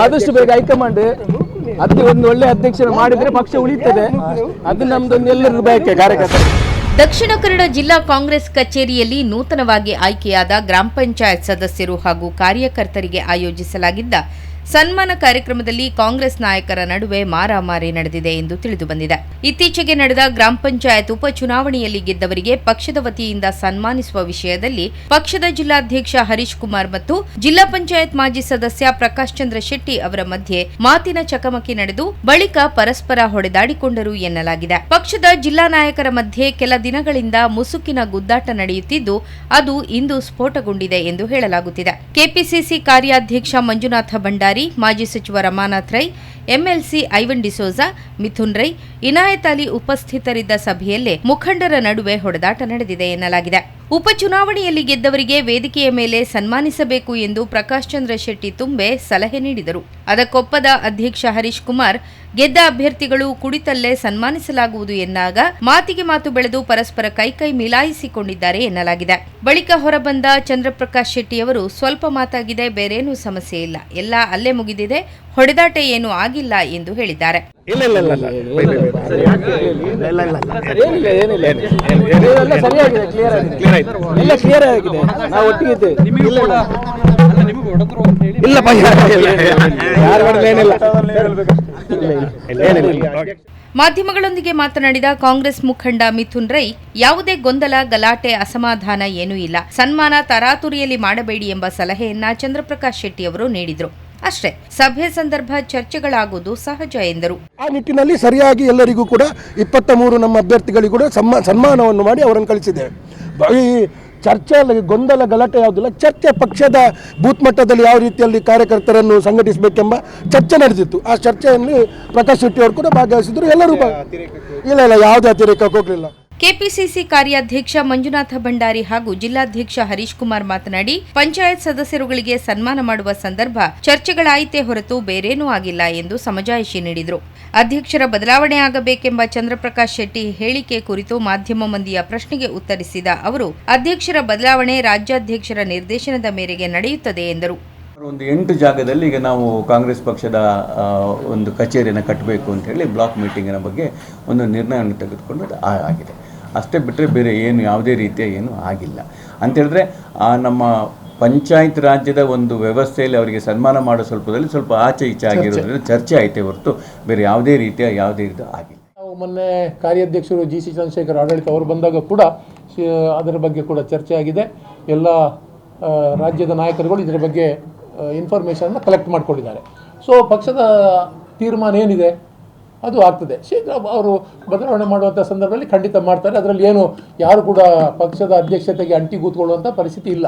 ಆದಷ್ಟು ಬೇಗ ಹೈಕಮಾಂಡ್ ಅದಕ್ಕೆ ಒಂದು ಒಳ್ಳೆ ಅಧ್ಯಕ್ಷರ ಮಾಡಿದ್ರೆ ಪಕ್ಷ ಉಳಿತದೆ. ಅದು ನಮ್ದೊಂದು ಎಲ್ಲರೂ ಬಯಕೆ ಕಾರ್ಯಕರ್ತರು ದಕ್ಷಿಣ ಕನ್ನಡ ಜಿಲ್ಲಾ ಕಾಂಗ್ರೆಸ್ ಕಚೇರಿಯಲ್ಲಿ ನೂತನವಾಗಿ ಆಯ್ಕೆಯಾದ ಗ್ರಾಮ ಪಂಚಾಯತ್ ಸದಸ್ಯರು ಹಾಗೂ ಕಾರ್ಯಕರ್ತರಿಗೆ ಆಯೋಜಿಸಲಾಗಿದ್ದ ಸನ್ಮಾನ ಕಾರ್ಯಕ್ರಮದಲ್ಲಿ ಕಾಂಗ್ರೆಸ್ ನಾಯಕರ ನಡುವೆ ಮಾರಾಮಾರಿ ನಡೆದಿದೆ ಎಂದು ತಿಳಿದುಬಂದಿದೆ ಇತ್ತೀಚೆಗೆ ನಡೆದ ಗ್ರಾಮ ಪಂಚಾಯತ್ ಉಪಚುನಾವಣೆಯಲ್ಲಿ ಗೆದ್ದವರಿಗೆ ಪಕ್ಷದ ವತಿಯಿಂದ ಸನ್ಮಾನಿಸುವ ವಿಷಯದಲ್ಲಿ ಪಕ್ಷದ ಜಿಲ್ಲಾಧ್ಯಕ್ಷ ಹರೀಶ್ ಕುಮಾರ್ ಮತ್ತು ಜಿಲ್ಲಾ ಪಂಚಾಯತ್ ಮಾಜಿ ಸದಸ್ಯ ಪ್ರಕಾಶ್ ಚಂದ್ರ ಶೆಟ್ಟಿ ಅವರ ಮಧ್ಯೆ ಮಾತಿನ ಚಕಮಕಿ ನಡೆದು ಬಳಿಕ ಪರಸ್ಪರ ಹೊಡೆದಾಡಿಕೊಂಡರು ಎನ್ನಲಾಗಿದೆ. ಪಕ್ಷದ ಜಿಲ್ಲಾ ನಾಯಕರ ಮಧ್ಯೆ ಕೆಲ ದಿನಗಳಿಂದ ಮುಸುಕಿನ ಗುದ್ದಾಟ ನಡೆಯುತ್ತಿದ್ದು, ಅದು ಇಂದು ಸ್ಫೋಟಗೊಂಡಿದೆ ಎಂದು ಹೇಳಲಾಗುತ್ತಿದೆ. ಕೆಪಿಸಿಸಿ ಕಾರ್ಯಾಧ್ಯಕ್ಷ ಮಂಜುನಾಥ ಭಂಡಾರಿ ಮಾಜಿ ಸಚಿವ ರಮಾನಾಥ್ ರೈ, ಎಂಎಲ್ಸಿ ಐವನ್ ಡಿಸೋಜಾ ಮಿಥುನ್ ರೈ, ಇನಾಯತ್ ಅಲಿ ಉಪಸ್ಥಿತರಿದ್ದ ಸಭೆಯಲ್ಲೇ ಮುಖಂಡರ ನಡುವೆ ಹೊಡೆದಾಟ ನಡೆದಿದೆ ಎನ್ನಲಾಗಿದೆ. ಉಪಚುನಾವಣೆಯಲ್ಲಿ ಗೆದ್ದವರಿಗೆ ವೇದಿಕೆಯ ಮೇಲೆ ಸನ್ಮಾನಿಸಬೇಕು ಎಂದು ಪ್ರಕಾಶ್ ಚಂದ್ರ ಶೆಟ್ಟಿ ತುಂಬೆ ಸಲಹೆ ನೀಡಿದರು. ಅದಕ್ಕೊಪ್ಪದ ಅಧ್ಯಕ್ಷ ಹರೀಶ್ ಕುಮಾರ್, ಗೆದ್ದ ಅಭ್ಯರ್ಥಿಗಳು ಕುಡಿತಲ್ಲೇ ಸನ್ಮಾನಿಸಲಾಗುವುದು ಎನ್ನಾಗ ಮಾತಿಗೆ ಮಾತು ಬೆಳೆದು ಪರಸ್ಪರ ಕೈಕೈ ಮಿಲಾಯಿಸಿಕೊಂಡಿದ್ದಾರೆ ಎನ್ನಲಾಗಿದೆ. ಬಳಿಕ ಹೊರಬಂದ ಚಂದ್ರಪ್ರಕಾಶ್ ಶೆಟ್ಟಿಯವರು ಸ್ವಲ್ಪ ಮಾತಾಗಿದೆ, ಬೇರೇನೂ ಸಮಸ್ಯೆ ಇಲ್ಲ. ಎಲ್ಲ ಅಲ್ಲೇ ಮುಗಿದಿದೆ. ಹೊಡೆದಾಟ ಏನೂ ಆಗಿಲ್ಲ ಎಂದು ಹೇಳಿದ್ದಾರೆ. ಇಲ್ಲ ಇಲ್ಲ ಇಲ್ಲ ಇಲ್ಲ. Bye, bye, bye. ಇಲ್ಲ ಇಲ್ಲ ಇಲ್ಲ ಏನಿಲ್ಲ ಏನಿಲ್ಲ. ಎಲ್ಲ ಸರಿಯಾಗಿದೆ ಕ್ಲಿಯರ್ ಆಗಿದೆ? ಕ್ಲಿಯರ್ ಆಯ್ತು. ಎಲ್ಲ ಕ್ಲಿಯರ್ ಆಗಿದೆ. ನಾವು ಒಟ್ಟಿಗೆ ಇದ್ದೇವೆ. ಇಲ್ಲ ಇಲ್ಲ. ಇಲ್ಲ ಭಯ ಇಲ್ಲ. ಯಾರು ಮಾಡಿದ್ರೆ ಏನಿಲ್ಲ. ಇಲ್ಲ, ಮಾಧ್ಯಮಗಳೊಂದಿಗೆ ಮಾತನಾಡಿದ ಕಾಂಗ್ರೆಸ್ ಮುಖಂಡ ಮಿಥುನ್ ರೈ ಯಾವುದೇ ಗೊಂದಲ ಗಲಾಟೆ ಅಸಮಾಧಾನ ಏನೂ ಇಲ್ಲ. ಸನ್ಮಾನ ತರಾತುರಿಯಲ್ಲಿ ಮಾಡಬೇಡಿ ಎಂಬ ಸಲಹೆಯನ್ನ ಚಂದ್ರಪ್ರಕಾಶ್ ಶೆಟ್ಟಿ ಅವರು ನೀಡಿದ್ರು. ಅಷ್ಟೇ, ಸಭೆ ಸಂದರ್ಭ ಚರ್ಚೆಗಳಾಗುವುದು ಸಹಜ ಎಂದರು. ಆ ನಿಟ್ಟಿನಲ್ಲಿ ಸರಿಯಾಗಿ ಎಲ್ಲರಿಗೂ ಕೂಡ ಇಪ್ಪತ್ತ ಮೂರು ನಮ್ಮ ಅಭ್ಯರ್ಥಿಗಳಿಗೂ ಕೂಡ ಸಮ್ಮ, ಸನ್ಮಾನವನ್ನು ಮಾಡಿ ಅವರನ್ನು ಕಳಿಸಿದೆ ಈ ಚರ್ಚೆ ಗೊಂದಲ, ಗಲಾಟೆ ಯಾವುದಿಲ್ಲ. ಚರ್ಚೆ ಪಕ್ಷದ ಬೂತ್ ಮಟ್ಟದಲ್ಲಿ ಯಾವ ರೀತಿಯಲ್ಲಿ ಕಾರ್ಯಕರ್ತರನ್ನು ಸಂಘಟಿಸಬೇಕೆಂಬ ಚರ್ಚೆ ನಡೆದಿತ್ತು. ಆ ಚರ್ಚೆಯಲ್ಲಿ ಪ್ರಕಾಶ್ ಶೆಟ್ಟಿ ಅವರು ಕೂಡ ಭಾಗವಹಿಸಿದ್ರು. ಎಲ್ಲರೂ ಇಲ್ಲ ಇಲ್ಲ, ಯಾವುದೇ ಅತಿರೇಕಕ್ಕೆ ಹೋಗಲಿಲ್ಲ. ಕೆಪಿಸಿಸಿ ಕಾರ್ಯಾಧ್ಯಕ್ಷ ಮಂಜುನಾಥ ಭಂಡಾರಿ ಹಾಗೂ ಜಿಲ್ಲಾಧ್ಯಕ್ಷ ಹರೀಶ್ ಕುಮಾರ್ ಮಾತನಾಡಿ, ಪಂಚಾಯತ್ ಸದಸ್ಯರುಗಳಿಗೆ ಸನ್ಮಾನ ಮಾಡುವ ಸಂದರ್ಭ ಚರ್ಚೆಗಳಾಯಿತೇ ಹೊರತು ಬೇರೇನೂ ಆಗಿಲ್ಲ ಎಂದು ಸಮಜಾಯಿಷಿ ನೀಡಿದರು. ಅಧ್ಯಕ್ಷರ ಬದಲಾವಣೆ ಆಗಬೇಕೆಂಬ ಚಂದ್ರಪ್ರಕಾಶ್ ಶೆಟ್ಟಿ ಹೇಳಿಕೆ ಕುರಿತು ಮಾಧ್ಯಮ ಮಂದಿಯ ಪ್ರಶ್ನೆಗೆ ಉತ್ತರಿಸಿದ ಅವರು, ಅಧ್ಯಕ್ಷರ ಬದಲಾವಣೆ ರಾಜ್ಯಾಧ್ಯಕ್ಷರ ನಿರ್ದೇಶನದ ಮೇರೆಗೆ ನಡೆಯುತ್ತದೆ ಎಂದರು. ಒಂದು ಎಂಟು ಜಾಗದಲ್ಲಿ ಈಗ ನಾವು ಕಾಂಗ್ರೆಸ್ ಪಕ್ಷದ ಒಂದು ಕಚೇರಿಯನ್ನು ಕಟ್ಟಬೇಕು ಅಂತ ಹೇಳಿ ಬ್ಲಾಕ್ ಮೀಟಿಂಗಿನ ಬಗ್ಗೆ ಒಂದು ನಿರ್ಣಯವನ್ನು ತೆಗೆದುಕೊಂಡು ಆಗಿದೆ. ಅಷ್ಟೇ ಬಿಟ್ಟರೆ ಬೇರೆ ಏನು ಯಾವುದೇ ರೀತಿಯ ಏನು ಆಗಿಲ್ಲ. ಅಂತೇಳಿದ್ರೆ ಆ ನಮ್ಮ ಪಂಚಾಯತ್ ರಾಜ್ಯದ ಒಂದು ವ್ಯವಸ್ಥೆಯಲ್ಲಿ ಅವರಿಗೆ ಸನ್ಮಾನ ಮಾಡೋ ಸ್ವಲ್ಪದಲ್ಲಿ ಸ್ವಲ್ಪ ಆಚೆ ಈಚೆ ಆಗಿರೋದ್ರಿಂದ ಚರ್ಚೆ ಐತೆ ಹೊರತು ಬೇರೆ ಯಾವುದೇ ರೀತಿಯ ಯಾವುದೇ ಇದು ಆಗಿಲ್ಲ. ನಾವು ಮೊನ್ನೆ ಕಾರ್ಯಾಧ್ಯಕ್ಷರು ಜಿ ಸಿ ಚಂದ್ರಶೇಖರ್ ಆಡಳಿತ ಅವರು ಬಂದಾಗ ಕೂಡ ಅದರ ಬಗ್ಗೆ ಕೂಡ ಚರ್ಚೆ ಆಗಿದೆ. ಎಲ್ಲ ರಾಜ್ಯದ ನಾಯಕರುಗಳು ಇದರ ಬಗ್ಗೆ ಇನ್ಫಾರ್ಮೇಷನ್ನ ಕಲೆಕ್ಟ್ ಮಾಡಿಕೊಂಡಿದ್ದಾರೆ. ಸೊ ಪಕ್ಷದ ತೀರ್ಮಾನ ಏನಿದೆ? ಅದು ಆಗ್ತದೆ. ಶೀಘ್ರ ಅವರು ಬದಲಾವಣೆ ಮಾಡುವಂಥ ಸಂದರ್ಭದಲ್ಲಿ ಖಂಡಿತ ಮಾಡ್ತಾರೆ. ಅದರಲ್ಲಿ ಏನು ಯಾರು ಕೂಡ ಪಕ್ಷದ ಅಧ್ಯಕ್ಷತೆಗೆ ಅಂಟಿ ಕೂತ್ಕೊಳ್ಳುವಂಥ ಪರಿಸ್ಥಿತಿ ಇಲ್ಲ.